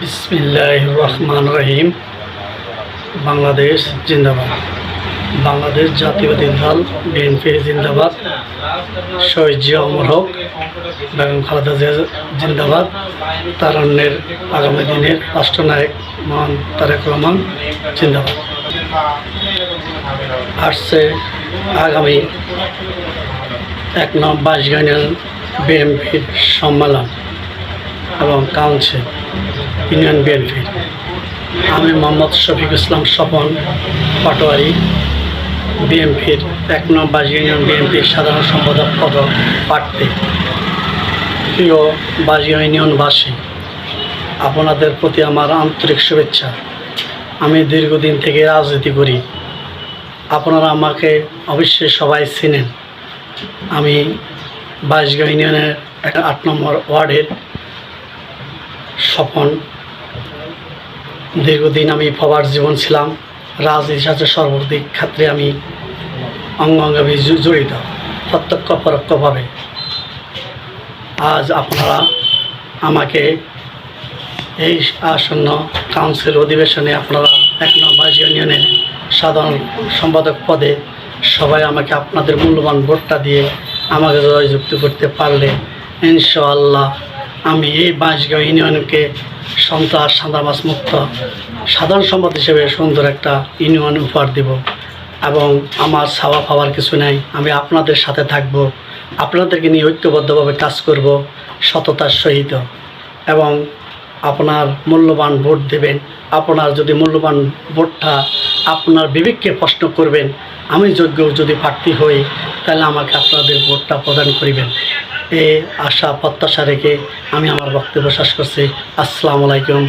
বিসমিল্লাহ রহমান রহিম। বাংলাদেশ জিন্দাবাদ। বাংলাদেশ জাতীয়বাদী দল, বিএনপি জিন্দাবাদ। শহীদ জিয়া অমর হক, বেগম খালেদা জিয়া জিন্দাবাদ। তারণ্যের আগামী দিনের রাষ্ট্রনায়ক মহান তারেক রহমান জিন্দাবাদ। আসছে আগামী এক নম্বর বাইশগানের বিএনপির সম্মেলন। এবং কাউন্সিল ইউনিয়ন বিএনপি। আমি মোহাম্মদ শফিক ইসলাম স্বপন পাটোয়ারি, বিএনপির এক নম্বর ইউনিয়ন বিএনপির সাধারণ সম্পাদক পদ প্রার্থী। প্রিয় বাজিয়া ইউনিয়নবাসী, আপনাদের প্রতি আমার আন্তরিক শুভেচ্ছা। আমি দীর্ঘদিন থেকে রাজনীতি করি। আপনারা আমাকে অবশ্যই সবাই চিনেন। আমি বাইশগাঁ ইউনিয়নের আট নম্বর ওয়ার্ডের স্বপন। দীর্ঘদিন আমি ফবার জীবন ছিলাম, রাজনীতির সাথে সর্বাধিক ক্ষেত্রে আমি অঙ্গাঙ্গি জড়িত, প্রত্যক্ষ পরোক্ষভাবে। আজ আপনারা আমাকে এই আসন্ন কাউন্সিল অধিবেশনে আপনারা এক নম্বর ইউনিয়নের সাধারণ সম্পাদক পদে সবাই আমাকে আপনাদের মূল্যবান ভোটটা দিয়ে আমাকে জয়যুক্ত করতে পারলে ইনশাআল্লাহ আমি এই বাঁশগাঁও ইউনিয়নকে সন্ত্রাস সাদামাস মুক্ত, সাধারণ সম্পদ হিসেবে সুন্দর একটা ইউনিয়ন উপহার দেব এবং আমার ছাওয়া পাওয়ার কিছু নেই। আমি আপনাদের সাথে থাকব, আপনাদেরকে নিয়ে ঐক্যবদ্ধভাবে কাজ করব, সততার সহিত। এবং আপনার মূল্যবান ভোট দেবেন, আপনার যদি মূল্যবান ভোটটা আপনার বিবেককে প্রশ্ন করবেন, আমি যোগ্য যদি প্রার্থী হই, তাহলে আমাকে আপনাদের ভোটটা প্রদান করিবেন। এই আশা প্রত্যাশা রেখে আমি আমার বক্তব্য শেষ করছি। আসসালামু আলাইকুম।